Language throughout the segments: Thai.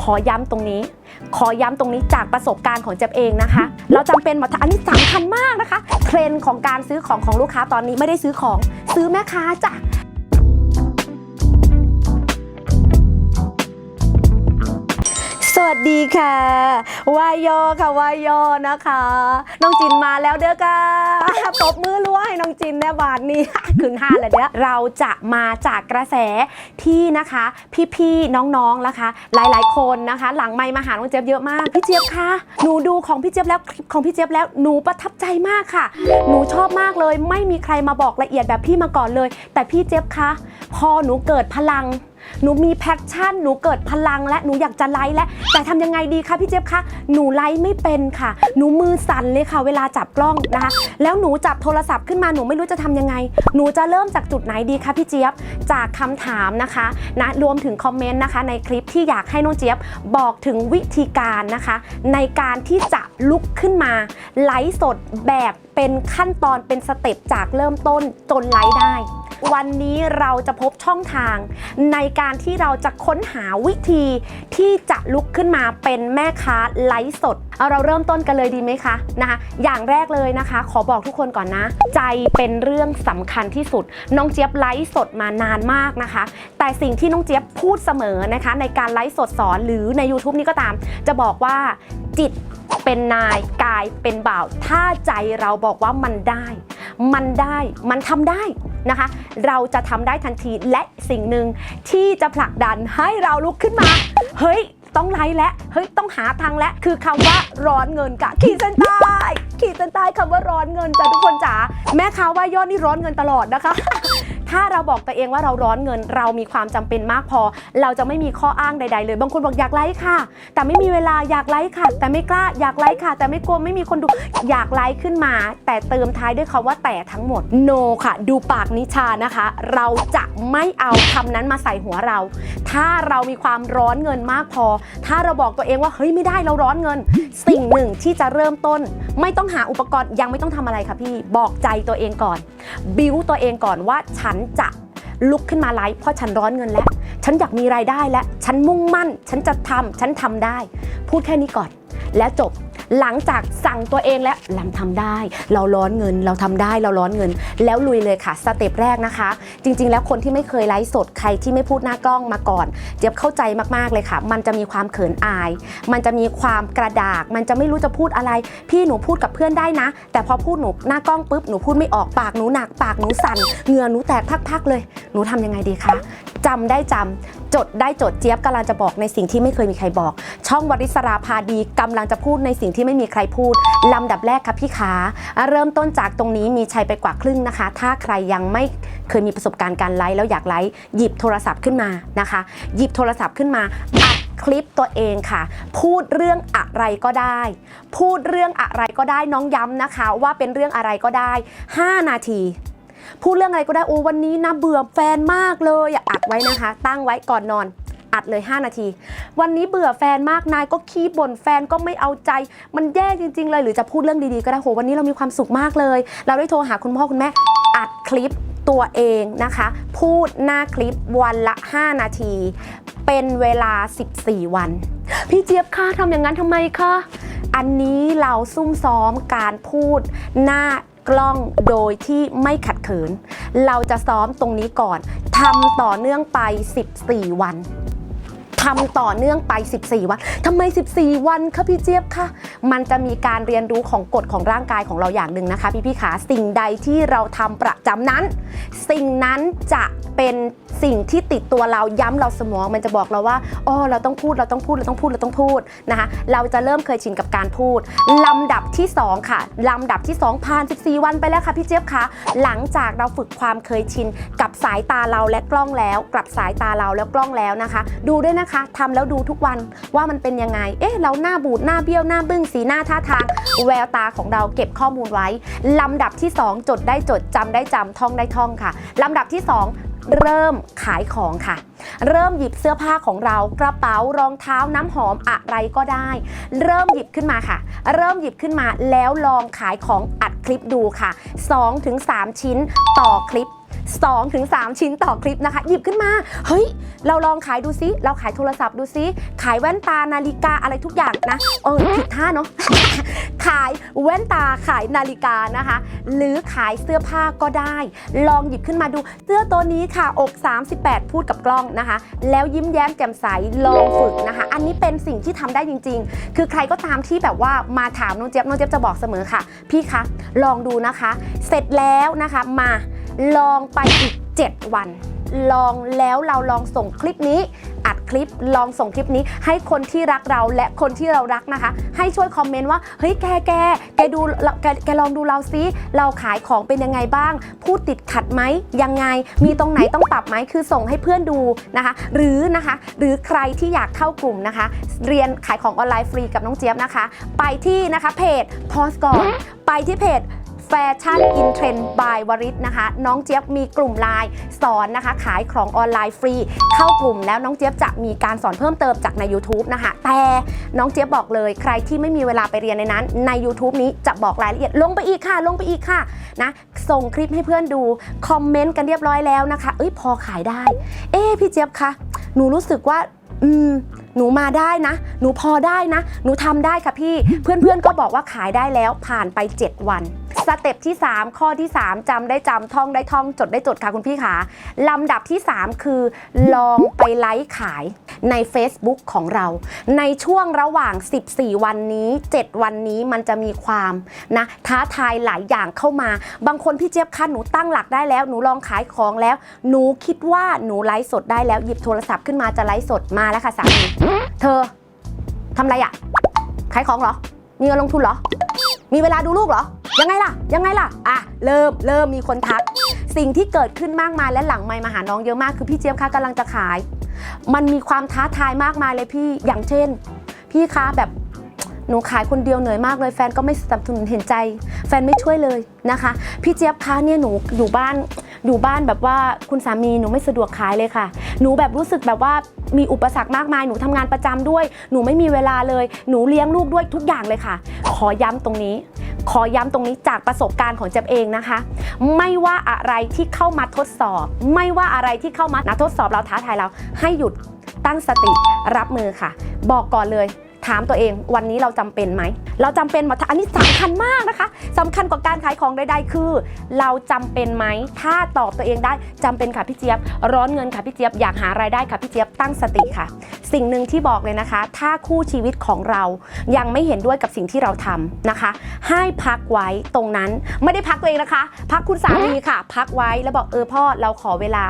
ขอย้ำตรงนี้ ขอย้ำตรงนี้จากประสบการณ์ของเจ๊ยบเองนะคะ เราจำเป็นมาอันนี้สำคัญมากนะคะ เทรนด์ของการซื้อของของลูกค้าตอนนี้ไม่ได้ซื้อของ ซื้อแม่ค้าจ้ะ สดีค่ะวายโยค่ะวายโยนะคะ น้องจินมาแล้วเด้อค่ะตบมือรั้วให้น้องจินแน่บาทนี้คืนห้าแล้วเด้อเราจะมาจากกระแสที่นะคะ พี่ๆน้องๆนะคะ หลายๆ คนนะคะ หลังไมมาหาน้องเจี๊ยบเยอะมากพี่เจี๊ยบคะหนูดูของพี่เจี๊ยบแล้วคลิปของพี่เจี๊ยบแล้วหนูประทับใจมากค่ะ หนูชอบมากเลย ไม่มีใครมาบอกละเอียดแบบพี่มาก่อนเลย แต่พี่เจี๊ยบคะพอหนูเกิดพลัง หนูมีแพชชั่น หนูเกิดพลังและหนูอยากจะไลฟ์และแต่ทำยังไงดีคะพี่เจี๊ยบคะ หนูไลฟ์ไม่เป็นค่ะ หนูมือสั่นเลยค่ะ เวลาจับกล้องนะคะ แล้วหนูจับโทรศัพท์ขึ้นมาหนูไม่รู้จะทำยังไง หนูจะเริ่มจากจุดไหนดีคะพี่เจี๊ยบ จากคำถามนะคะนะรวมถึงคอมเมนต์นะคะ ในคลิปที่อยากให้น้องเจี๊ยบบอกถึงวิธีการนะคะ ในการที่จะลุกขึ้นมา ไลฟ์สดแบบเป็นขั้นตอนเป็นสเต็ปจากเริ่มต้นจนไลฟ์ได้ วันนี้เราจะพบช่องทาง ในการที่เราจะค้นหาวิธีที่จะลุกขึ้นมาเป็นแม่ค้าไลฟ์สด เอาเราเริ่มต้นกันเลยดีไหมคะนะคะ อย่างแรกเลยนะคะ ขอบอกทุกคนก่อนนะ ใจเป็นเรื่องสำคัญที่สุด น้องเจี๊ยบไลฟ์สดมานานมากนะคะ แต่สิ่งที่น้องเจี๊ยบพูดเสมอนะคะ ในการไลฟ์สดสอนหรือใน YouTube นี้ก็ตาม จะบอกว่าจิต เป็นนายกายเป็นบ่าว ถ้าใจเราบอกว่ามันได้ มันได้มันทำได้นะคะ เราจะทำได้ทันทีและสิ่งหนึ่งที่จะผลักดันให้เราลุกขึ้นมา เฮ้ย ต้องไลฟ์และเฮ้ยต้องหาทางและคือคำว่าร้อนเงินกะขีดเส้นใต้ขีดเส้นใต้คำว่าร้อนเงินจ้ะทุกคนจ๋าแม่ค้าว่า ยอดนี่ร้อนเงินตลอดนะคะ ถ้าเราบอกตัวเองว่าเราร้อนเงินเรามีความจำเป็นมากพอ เราจะไม่มีข้ออ้างใด ๆ เลย บางคนบอกอยากไลฟ์ค่ะ แต่ไม่มีเวลาอยากไลฟ์ค่ะ แต่ไม่กล้าอยากไลฟ์ค่ะ แต่ไม่กลัวไม่มีคนดูอยากไลฟ์ขึ้นมา แต่เติมท้ายด้วยคำว่าแต่ทั้งหมด no ค่ะ ดูปากนิชานะคะ เราจะไม่เอาคำนั้นมาใส่หัวเรา ถ้าเรามีความร้อนเงินมากพอ ถ้าเราบอกตัวเองว่าเฮ้ยไม่ได้เราร้อนเงิน สิ่งหนึ่งที่จะเริ่มต้น ไม่ต้องหาอุปกรณ์ยังไม่ต้องทำอะไรค่ะพี่บอกใจตัวเองก่อน บิวตัวเองก่อนว่าฉันจะลุกขึ้นมาไลฟ์เพราะฉันร้อนเงินแล้ว ฉันอยากมีรายได้แล้ว ฉันมุ่งมั่น ฉันจะทำฉันทำได้ พูดแค่นี้ก่อน แล้วจบ หลังจากสั่งตัวเองแล้วลำทำได้ เราร้อนเงิน เราทำได้เราร้อนเงิน แล้วลุยเลยค่ะสเต็ปแรกนะคะ จริง ๆ แล้วคนที่ไม่เคยไลฟ์สดใครที่ไม่พูดหน้ากล้องมาก่อน เจี๊ยบเข้าใจมากๆเลยค่ะ มันจะมีความเขินอาย มันจะมีความกระดาก มันจะไม่รู้จะพูดอะไร พี่หนูพูดกับเพื่อนได้นะ แต่พอพูดหนูหน้ากล้องปุ๊บหนูพูดไม่ออกปากหนูหนัก ปากหนูสั่นเหงื่อหนูแตกพักๆเลย หนูทำยังไงดีคะ จำได้จำจดได้จดเจี๊ยบกำลังจะบอกในสิ่งที่ไม่เคยมีใครบอก ช่องวริศราพาดีกำลังจะพูดในสิ่งที่ไม่มีใครพูดลำดับแรกค่ะพี่ขาเริ่มต้นจากตรงนี้มีชัยไปกว่าครึ่งนะคะ ถ้าใครยังไม่เคยมีประสบการณ์การไลฟ์แล้วอยากไลฟ์หยิบโทรศัพท์ขึ้นมานะคะ หยิบโทรศัพท์ขึ้นมาอัดคลิปตัวเองค่ะ พูดเรื่องอะไรก็ได้ พูดเรื่องอะไรก็ได้น้องย้ำนะคะ ว่าเป็นเรื่องอะไรก็ได้ 5 นาที พูดเรื่องอะไรก็ได้โอ้วันนี้นะเบื่อแฟนมากเลยอะอัดไว้นะคะ ตั้งไว้ก่อนนอนอัดเลย 5 นาที วันนี้เบื่อแฟนมากนายก็ขี้บ่นแฟนก็ไม่เอาใจ มันแย่จริง ๆ เลยหรือจะพูดเรื่องดีๆก็ได้โหวันนี้เรามีความสุขมากเลย เราได้โทรหาคุณพ่อคุณแม่อัดคลิปตัวเองนะคะ พูดหน้าคลิปวันละ 5 นาที เป็นเวลา 14 วัน พี่เจี๊ยบคะทำอย่างนั้นทำไมคะอันนี้เราซุ่มซ้อมการพูดหน้า กล้องโดยที่ไม่ขัดเขินเราจะซ้อมตรงนี้ก่อนทำต่อเนื่องไป 14 วันทำต่อเนื่องไป 14 วันทำไม 14 วันคะพี่เจี๊ยบคะ มันจะมีการเรียนรู้ของกฎของร่างกายของเราอย่างหนึ่งนะคะ พี่พี่ขา สิ่งใดที่เราทำประจำนั้น สิ่งนั้นจะ เป็นสิ่งที่ติดตัวเราย้ำเราสมอง มันจะบอกเราว่าอ๋อเราต้องพูดเราต้องพูดเราต้องพูดเราต้องพูดนะคะเราจะเริ่มเคยชินกับการพูดลำดับที่ 2 ค่ะลำดับที่2ผ่าน14 วันไปแล้วค่ะพี่เจี๊ยบคะหลังจากเราฝึกความเคยชินกับสายตาเราและกล้องแล้วกลับสายตาเราแล้วกล้องแล้วนะคะ ดูด้วยนะคะทำแล้วดูทุกวันว่ามันเป็นยังไง เอ๊ะเราหน้าบูดหน้าเบี้ยวหน้าบึ้งสีหน้าท่าทาง แววตาของเราเก็บข้อมูลไว้ลำดับที่ 2 จดได้จดจำได้จำท่องได้ท่องค่ะลำดับที่ 2 เริ่มขายของค่ะ เริ่มหยิบเสื้อผ้าของเรากระเป๋ารองเท้าน้ำหอมอะไรก็ได้ เริ่มหยิบขึ้นมาค่ะ เริ่มหยิบขึ้นมาแล้วลองขายของอัดคลิปดูค่ะ 2-3 ชิ้นต่อคลิป 2-3ถึงชิ้นต่อคลิปนะคะ หยิบขึ้นมา เฮ้ย เราลองขายดูซิ เราขายโทรศัพท์ดูซิ ขายแว่นตานาฬิกาอะไรทุกอย่างนะ เออผิดท่าเนาะ ขายแว่นตาขายนาฬิกานะคะ หรือขายเสื้อผ้าก็ได้ ลองหยิบขึ้นมาดู เสื้อตัวนี้ค่ะ อก 38 พูดกับกล้องนะคะ แล้วยิ้มแย้มแจ่มใส ลองฝึกนะคะ อันนี้เป็นสิ่งที่ทำได้จริง ๆ คือใครก็ตามที่แบบว่ามาถามน้องเจี๊ยบน้องเจี๊ยบจะบอกเสมอค่ะ พี่คะ ลองดูนะคะ เสร็จแล้วนะคะ มา ลองไปอีก 7 วัน ลองแล้วเราลองส่งคลิปนี้ อัดคลิปลองส่งคลิปนี้ ให้คนที่รักเราและคนที่เรารักนะคะ ให้ช่วยคอมเมนต์ว่าเฮ้ยแกแกแกดูแกแกลองดูเราซิเราขายของเป็นยังไงบ้าง พูดติดขัดไหมยังไง มีตรงไหนต้องปรับไหมคือส่งให้เพื่อนดูนะคะ หรือนะคะ หรือใครที่อยากเข้ากลุ่มนะคะ เรียนขายของออนไลน์ฟรีกับน้องเจี๊ยบนะคะ ไปที่นะคะเพจพอสก่อนไปที่เพจ แฟชั่นอินเทรนด์บายวริศนะคะ น้องเจี๊ยบมีกลุ่มไลน์สอนนะคะ ขายของออนไลน์ฟรี เข้ากลุ่มแล้วน้องเจี๊ยบจะมีการสอนเพิ่มเติมจากใน YouTube นะคะ แต่น้องเจี๊ยบบอกเลยใครที่ไม่มีเวลาไปเรียนในนั้น ใน YouTube นี้จะบอกรายละเอียดลงไปอีกค่ะ ลงไปอีกค่ะนะส่งคลิปให้เพื่อนดูคอมเมนต์กันเรียบร้อยแล้วนะคะ เอ้ยพอขายได้ เอ๊พี่เจี๊ยบคะหนูรู้สึกว่าอืมหนูมาได้นะ หนูพอได้นะ หนูทำได้ค่ะพี่ เพื่อนๆก็บอกว่าขายได้แล้วผ่านไป 7 วัน สเต็ปที่ 3 ข้อที่ 3จำได้จำท่องได้ท่องจดได้จดค่ะคุณพี่ขาลำดับที่ 3 คือ ลองไปไลฟ์ขายใน Facebook ของเรา ในช่วงระหว่าง 14 วันนี้ 7 วันนี้มันจะมีความนะท้าทายหลายอย่างเข้ามา บางคนพี่เจี๊ยบคะหนูตั้งหลักได้แล้ว หนูลองขายของแล้ว หนูคิดว่าหนูไลฟ์สดได้แล้วหยิบโทรศัพท์ขึ้นมาจะไลฟ์สดมาแล้วค่ะสามีเธอทำอะไรอะขายของเหรอ มีเงินลงทุนเหรอ มีเวลาดูลูกเหรอ ยังไงล่ะ ยังไงล่ะ อะ เริ่ม เริ่มมีคนทัก สิ่งที่เกิดขึ้นมากมายและหลังไม่มาหาน้องเยอะมากคือพี่เจี๊ยบคะกำลังจะขาย มันมีความท้าทายมากมายเลยพี่ อย่างเช่น พี่คะแบบหนูขายคนเดียวเหนื่อยมากเลยแฟนก็ไม่สนับสนุนเห็นใจ แฟนไม่ช่วยเลยนะคะ พี่เจี๊ยบคะเนี่ยหนูอยู่บ้าน อยู่บ้านแบบว่าคุณสามีหนูไม่สะดวกขายเลยค่ะ หนูแบบรู้สึกแบบว่ามีอุปสรรคมากมายหนูทำงานประจำด้วย หนูไม่มีเวลาเลย หนูเลี้ยงลูกด้วยทุกอย่างเลยค่ะ ขอย้ำตรงนี้ ขอย้ำตรงนี้จากประสบการณ์ของเจ็บเองนะคะ ไม่ว่าอะไรที่เข้ามาทดสอบ ไม่ว่าอะไรที่เข้ามานะทดสอบเราท้าทายเราให้หยุดตั้งสติรับมือค่ะ บอกก่อนเลย ถามตัวเองวันนี้เราจำเป็นไหม เราจำเป็นไหมอันนี้สำคัญมากนะคะสำคัญกว่าการขายของใดๆคือ เราจำเป็นไหม ถ้าตอบตัวเองได้จำเป็นค่ะพี่เจี๊ยบ ร้อนเงินค่ะพี่เจี๊ยบ อยากหารายได้ค่ะพี่เจี๊ยบ ตั้งสติค่ะ สิ่งหนึ่งที่บอกเลยนะคะ ถ้าคู่ชีวิตของเรายังไม่เห็นด้วยกับสิ่งที่เราทำนะคะ ให้พักไว้ตรงนั้น ไม่ได้พักตัวเองนะคะ พักคุณสามีค่ะ พักไว้แล้วบอกเออพ่อเราขอเวลา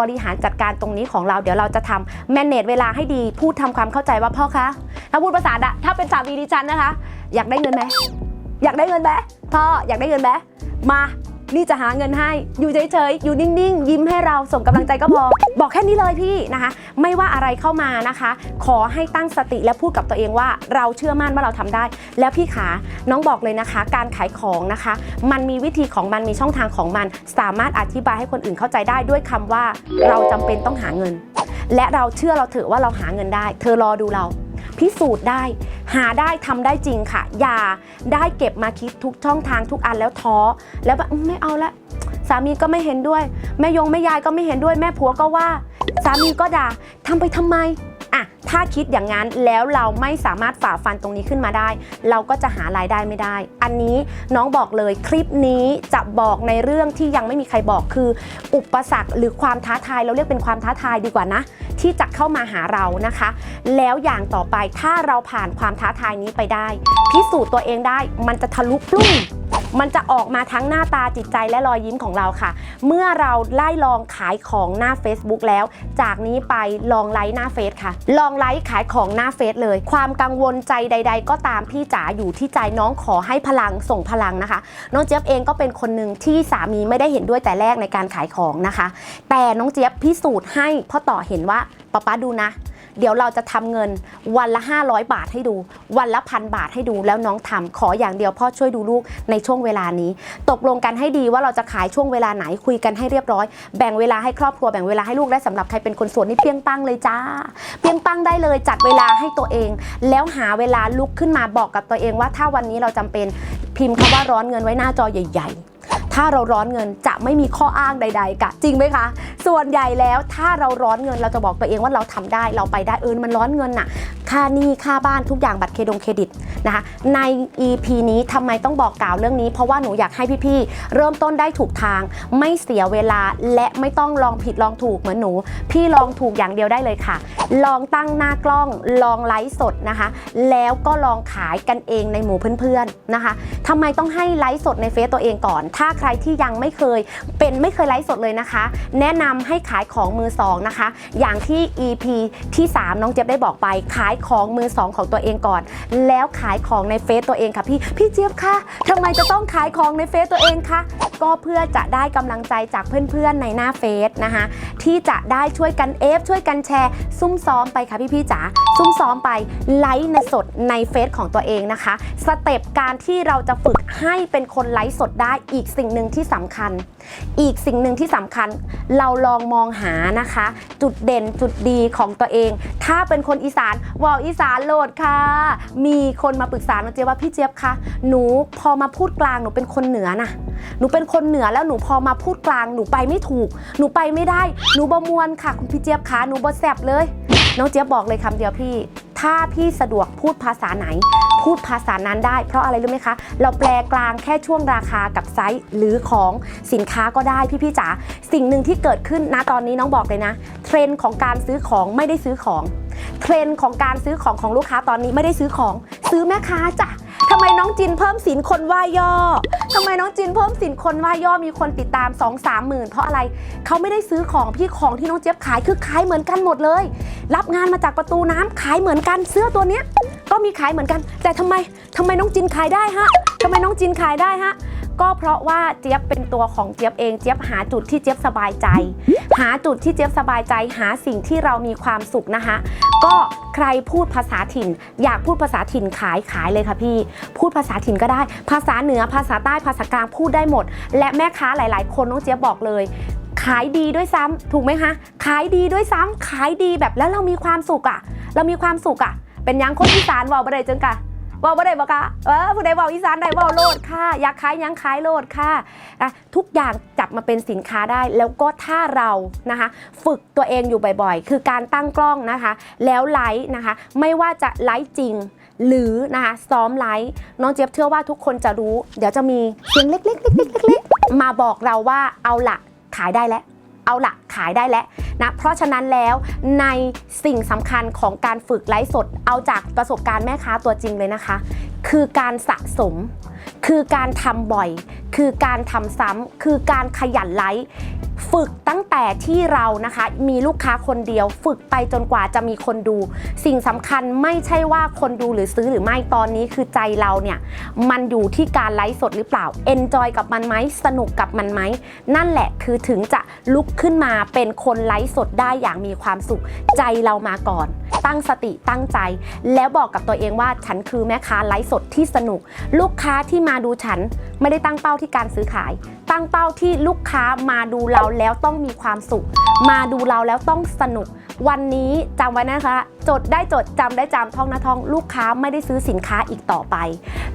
บริหารจัดการตรงนี้ของเราเดี๋ยวเราจะทำแมเนจเวลาให้ดี พูดทำความเข้าใจว่าพ่อคะ ถ้าพูดภาษาดะถ้าเป็นสามีดิฉันนะคะ อยากได้เงินไหมอยากได้เงินไหมพ่ออยากได้เงินไหมมานี่จะหาเงินให้ อยู่เฉยๆ อยู่นิ่งๆ ยิ้มให้เรา ส่งกำลังใจก็พอ บอกแค่นี้เลยพี่นะคะ ไม่ว่าอะไรเข้ามานะคะ ขอให้ตั้งสติและพูดกับตัวเองว่า เราเชื่อมั่นว่าเราทำได้ แล้วพี่ขา น้องบอกเลยนะคะ การขายของนะคะ มันมีวิธีของมัน มีช่องทางของมัน สามารถอธิบายให้คนอื่นเข้าใจได้ด้วยคำว่า เราจำเป็นต้องหาเงิน และเราเชื่อเราเถอะว่าเราหาเงินได้ เธอรอดูเรา พิสูจน์ได้ หาได้ทำได้จริงค่ะ อย่าได้เก็บมาคิดทุกช่องทางทุกอันแล้วท้อ แล้วแบบไม่เอาละสามีก็ไม่เห็นด้วย แม่ยงแม่ยายก็ไม่เห็นด้วยแม่ผัวก็ว่า สามีก็ด่าทำไปทำไมอะถ้าคิดอย่างนั้นแล้วเราไม่สามารถฝ่าฟันตรงนี้ขึ้นมาได้ เราก็จะหารายได้ไม่ได้ อันนี้น้องบอกเลยคลิปนี้จะบอกในเรื่องที่ยังไม่มีใครบอกคือ อุปสรรคหรือความท้าทายเราเรียกเป็นความท้าทายดีกว่านะ ที่จะเข้ามาหาเรานะคะ แล้วอย่างต่อไปถ้าเราผ่านความท้าทายนี้ไปได้ พิสูจน์ตัวเองได้มันจะทะลุปลุ้งมันจะออกมาทั้งหน้าตาจิตใจและรอยยิ้มของเราค่ะ เมื่อเราไล่ลองขายของหน้า Facebook แล้ว จากนี้ไปลองไลค์หน้าเฟซค่ะ ลองไลค์ขายของหน้าเฟซเลย ความกังวลใจใด ๆ ก็ตามพี่จ๋าอยู่ที่ใจน้องขอให้พลังส่งพลังนะคะ น้องเจี๊ยบเองก็เป็นคนหนึ่งที่สามีไม่ได้เห็นด้วยแต่แรกในการขายของนะคะ แต่น้องเจี๊ยบพิสูจน์ให้พ่อต่อเห็นว่าป๊าป๊าดูนะ เดี๋ยวเราจะทำเงินวันละ 500 บาทให้ดู วันละพันบาทให้ดูแล้วน้องทำขออย่างเดียวพ่อช่วยดูลูกในช่วงเวลานี้ ตกลงกันให้ดีว่าเราจะขายช่วงเวลาไหนคุยกันให้เรียบร้อย แบ่งเวลาให้ครอบครัวแบ่งเวลาให้ลูกและสำหรับใครเป็นคนโสวนนี่เพียงปังเลยจ้า เพียงปังได้เลยจัดเวลาให้ตัวเอง แล้วหาเวลาลุกขึ้นมาบอกกับตัวเองว่าถ้าวันนี้เราจำเป็นพิมพ์คำว่าร้อนเงินไว้หน้าจอใหญ่ ๆ ถ้าเราร้อนเงินจะไม่มีข้ออ้างใด ๆกะจริงไหมคะ ส่วนใหญ่แล้วถ้าเราร้อนเงินเราจะบอกตัวเองว่าเราทำได้เราไปได้เออมันร้อนเงินน่ะ ค่าหนี้ค่าบ้านทุกอย่างบัตรเครดงเครดิตนะคะใน EP นี้ทำไมต้องบอกกล่าวเรื่องนี้ เพราะว่าหนูอยากให้พี่ๆเริ่มต้นได้ถูกทาง ไม่เสียเวลาและไม่ต้องลองผิดลองถูกเหมือนหนู พี่ลองถูกอย่างเดียวได้เลยค่ะ ลองตั้งหน้ากล้องลองไลฟ์สดนะคะ แล้วก็ลองขายกันเองในหมู่เพื่อนๆนะคะทำไมต้องให้ไลฟ์สดในเฟซตัวเองก่อน ถ้าใครที่ยังไม่เคยเป็นไม่เคยไลฟ์สดเลยนะคะ แนะนำให้ขายของมือสองนะคะ อย่างที่ EP ที่ 3 น้องเจี๊ยบได้บอกไปขายของมือสองของตัวเองก่อน แล้วขายของในเฟซตัวเองค่ะพี่พี่เจี๊ยบคะทำไมจะต้องขายของในเฟซตัวเองคะก็เพื่อจะได้กำลังใจจากเพื่อนๆในหน้าเฟซนะคะที่จะได้ช่วยกันเอฟช่วยกันแชร์ ซุ่มซ้อมไปค่ะพี่ๆจ๋าซุ่มซ้อมไปไลฟ์ในสดในเฟซของตัวเองนะคะ สเต็ปการที่เราจะฝึกให้เป็นคนไลฟ์สดได้อีกสิ่งหนึ่งที่สำคัญ อีกสิ่งหนึ่งที่สำคัญ เราลองมองหานะคะ จุดเด่นจุดดีของตัวเอง ถ้าเป็นคนอีสานว่าวอีสานโหลดค่ะ มีคนมาปรึกษาน้องเจี๊ยบว่าพี่เจี๊ยบคะหนูพอมาพูดกลางหนูเป็นคนเหนือนะหนูเป็นคนเหนือแล้วหนูพอมาพูดกลางหนูไปไม่ถูก หนูไปไม่ได้ หนูบมวนค่ะ คุณพี่เจี๊ยบคะหนูบแซบเลย น้องเจี๊ยบบอกเลยคำเดียวพี่ ถ้าพี่สะดวกพูดภาษาไหน พูดภาษานั้นได้ เพราะอะไรรู้ไหมคะ เราแปลกลางแค่ช่วงราคากับไซส์หรือของสินค้าก็ได้พี่ๆจ๋าสิ่งหนึ่งที่เกิดขึ้นณตอนนี้น้องบอกเลยนะ เทรนด์ของการซื้อของไม่ได้ซื้อของ เทรนด์ของการซื้อของของลูกค้าตอนนี้ไม่ได้ซื้อของ ซื้อแม่ค้าจ้ะทำไมน้องจินเพิ่มสินคนว่าย่อทำไมน้องจินเพิ่มสินคนว่าย่อมีคนติดตาม 2 3หมื่นเพราะอะไรเขาไม่ได้ซื้อของพี่ของที่น้องเจี๊ยบขายคือขายเหมือนกันหมดเลย รับงานมาจากประตูน้ำขายเหมือนกันเสื้อตัวเนี้ยก็มีขายเหมือนกัน แต่ทำไมทำไมน้องจินขายได้ฮะทำไมน้องจินขายได้ฮะก็เพราะว่าเจี๊ยบเป็นตัวของเจี๊ยบเองเจี๊ยบหาจุดที่เจี๊ยบสบายใจ หาจุดที่เจี๊ยบสบายใจหาสิ่งที่เรามีความสุขนะคะ ก็ใครพูดภาษาถิ่น อยากพูดภาษาถิ่นขายขายเลยค่ะพี่ พูดภาษาถิ่นก็ได้ ภาษาเหนือภาษาใต้ภาษากลางพูดได้หมด และแม่ค้าหลาย ๆ คนน้องเจี๊ยบบอกเลยขายดีด้วยซ้ำถูกไหมคะ ขายดีด้วยซ้ำขายดีแบบแล้วเรามีความสุขอะเรามีความสุขอะเป็นยังคนอีสานว่าบ่ได้จังกะ ว่าบ่ได้บ่กะเออผู้ใดว่าอีสานได้ว่าโลดค่ะอยากขายยังขายโลดค่ะอะทุกอย่างจับมาเป็นสินค้าได้ แล้วก็ถ้าเรานะคะ ฝึกตัวเองอยู่บ่อยๆ คือการตั้งกล้องนะคะ แล้วไลฟ์นะคะ ไม่ว่าจะไลฟ์จริงหรือนะคะซ้อมไลฟ์น้องเจี๊ยบเชื่อว่าทุกคนจะรู้ เดี๋ยวจะมีเสียงเล็กๆๆๆๆมาบอกเราว่าเอาละขายได้แล้วเอาละขายได้แล้ว นะเพราะฉะนั้นแล้วในสิ่งสำคัญของการฝึกไลฟ์สด เอาจากประสบการณ์แม่ค้าตัวจริงเลยนะคะ คือการสะสม คือการทำบ่อย คือการทำซ้ำคือการขยันไลฟ์ ฝึกตั้งแต่ที่เรานะคะ มีลูกค้าคนเดียว ฝึกไปจนกว่าจะมีคนดู สิ่งสำคัญไม่ใช่ว่าคนดูหรือซื้อหรือไม่ตอนนี้คือใจเราเนี่ย มันอยู่ที่การไลฟ์สดหรือเปล่าเอนจอยกับมันไหมสนุกกับมันไหมนั่นแหละคือถึงจะลุกขึ้นมาเป็นคนไลฟ์สดได้อย่างมีความสุข ใจเรามาก่อน ตั้งสติตั้งใจ แล้วบอกกับตัวเองว่าฉันคือแม่ค้าไลฟ์สดที่สนุก ลูกค้าที่มาดูฉันไม่ได้ตั้งเป้าที่การซื้อขาย ตั้งเป้าที่ลูกค้ามาดูเราแล้วต้องมีความสุข มาดูเราแล้วต้องสนุก วันนี้จำไว้นะคะ จดได้จดจำได้จำท่องนะท่อง ลูกค้าไม่ได้ซื้อสินค้าอีกต่อไป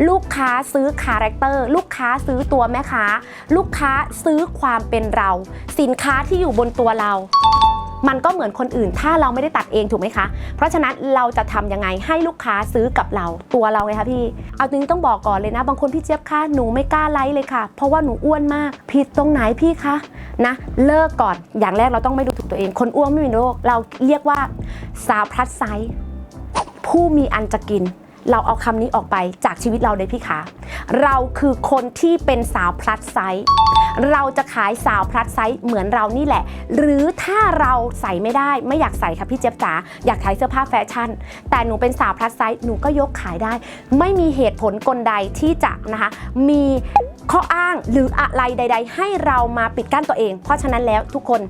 ลูกค้าซื้อคาแรคเตอร์ลูกค้าซื้อตัวแม่ค้า ลูกค้าซื้อความเป็นเรา สินค้าที่อยู่บนตัวเรา มันก็เหมือนคนอื่น ถ้าเราไม่ได้ตัดเองถูกไหมคะ เพราะฉะนั้นเราจะทำยังไงให้ลูกค้าซื้อกับเราตัวเราไงคะพี่ เอาจริงต้องบอกก่อนเลยนะ บางคนพี่เจี๊ยบคะหนูไม่กล้าไลฟ์เลยค่ะ เพราะว่าหนูอ้วนมาก ผิดตรงไหนพี่คะนะ เลิกก่อนอย่างแรกเราต้องไม่ดูถูกตัวเอง คนอ้วนไม่มีโรคเราเรียกว่าสาวพลัสไซส์ผู้มีอันจะกิน เราเอาคำนี้ออกไปจากชีวิตเราเลยพี่คะเราคือคนที่เป็นสาวพลัสไซส์เราจะขายสาวพลัสไซส์เหมือนเรานี่แหละ หรือถ้าเราใส่ไม่ได้ไม่อยากใส่ค่ะพี่เจี๊ยบจ๋าอยากขายเสื้อผ้าแฟชั่น แต่หนูเป็นสาวพลัสไซส์หนูก็ยกขายได้ ไม่มีเหตุผลกลใดที่จะนะคะมีข้ออ้างหรืออะไรใด ๆ ให้เรามาปิดกั้นตัวเอง เพราะฉะนั้นแล้วทุกคน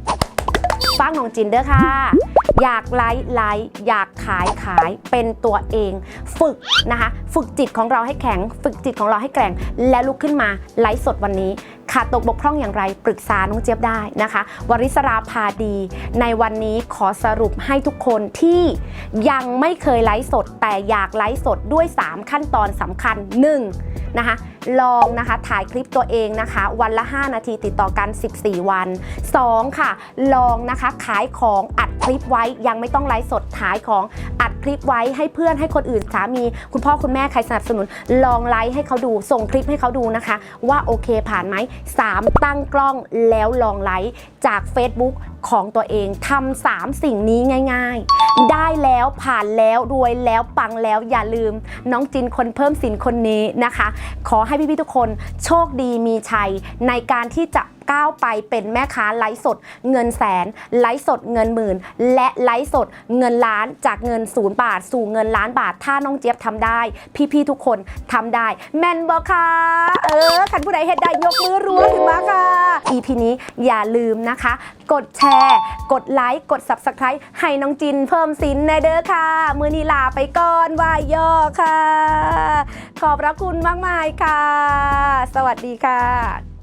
ฟังของจินเด้อค่ะ อยากไลฟ์ไลฟ์อยากขายขายเป็นตัวเอง ฝึกนะคะ ฝึกจิตของเราให้แข็ง ฝึกจิตของเราให้แกร่ง และลุกขึ้นมาไลฟ์สดวันนี้ขาดตกบกพร่องอย่างไรปรึกษาน้องเจี๊ยบได้นะคะ วริศราพาดี ในวันนี้ขอสรุปให้ทุกคนที่ยังไม่เคยไลฟ์สด แต่อยากไลฟ์สดด้วย 3 ขั้นตอนสำคัญ 1. นะคะ ลองนะคะ ถ่ายคลิปตัวเองนะคะ วันละ 5 นาทีติดต่อกัน 14 วัน 2 ค่ะ ลองนะคะขายของอัดคลิปไว้ยังไม่ต้องไลฟ์สดขายของอัดคลิปไว้ให้เพื่อนให้คนอื่นสามี คุณพ่อคุณแม่ใครสนับสนุน ลองไลฟ์ให้เขาดู ส่งคลิปให้เขาดูนะคะ ว่าโอเคผ่านไหม 3 ตั้งกล้องแล้วลองไลฟ์จาก Facebook ของตัวเองทำสามสิ่งนี้ง่าย ๆ ได้แล้วผ่านแล้วรวยแล้วปังแล้วอย่าลืม น้องจินคนเพิ่มสินคนนี้นะคะ ขอให้พี่ๆทุกคนโชคดีมีชัยในการที่จะ ก้าวไปเป็นแม่ค้าไลฟ์สด เงินแสนไลฟ์สดเงินหมื่น และไลฟ์สดเงินล้านจากเงินศูนย์บาท สู่เงินล้านบาท ถ้าน้องเจี๊ยบทำได้ พี่ๆทุกคนทำได้ แมนบอค่ะเออขันผู้ใดเฮ็ดได้ยกมือรัวขึ้นมาค่ะ EP นี้อย่าลืมนะคะ กดแชร์ กดไลค์กด Subscribe ให้น้องจินเพิ่มสินนะเด้อค่ะ มือนีลาไปก่อนวายย่อค่ะ ขอบพระคุณมากมายค่ะ สวัสดีค่ะ